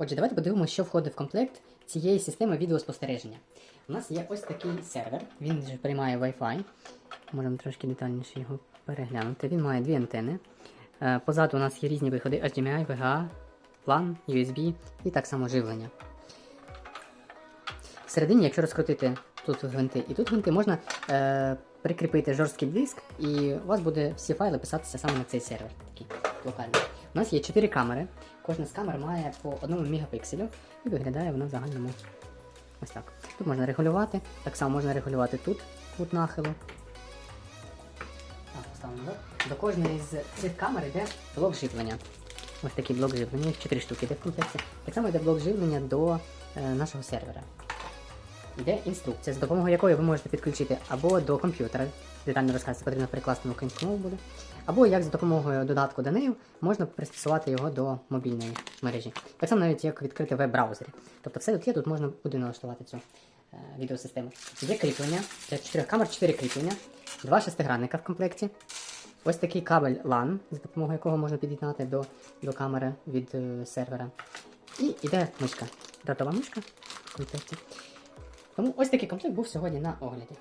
Отже, давайте подивимося, що входить в комплект цієї системи відеоспостереження. У нас є ось такий сервер, він приймає Wi-Fi. Можемо трошки детальніше його переглянути. Він має дві антени. Е, Позаду у нас є різні виходи HDMI, VGA, LAN, USB і так само живлення. Всередині, якщо розкрутити тут гвинти і тут гвинти, можна е, прикріпити жорсткий диск, і у вас буде всі файли писатися саме на цей сервер. Такий локальний. У нас є 4 камери. Кожна з камер має по 1 мегапікселю і виглядає вона в загальному ось так. Тут можна регулювати, так само можна регулювати тут кут нахилу. Так, поставимо назад. До кожної з цих камер йде блок живлення. Ось такий блок живлення, їх 4 штуки йде в комплекті. Так само йде блок живлення до е, нашого сервера. Йде інструкція, з допомогою якої ви можете підключити або до комп'ютера, детально розказати, потрібно перекласти на українську мову буде, або як за допомогою додатку до неї можна пристосувати його до мобільної мережі. Так само навіть як відкрити веб-браузері. Тобто все тут є, тут можна буде налаштувати цю е, відеосистему. Є кріплення, для 4 камер 4 кріплення, два шестигранника в комплекті. Ось такий кабель LAN, за допомогою якого можна під'єднати до, до камери від е, сервера. І йде мишка. Датова мишка в комплекті. Тому ось такий комплект був сьогодні на огляді.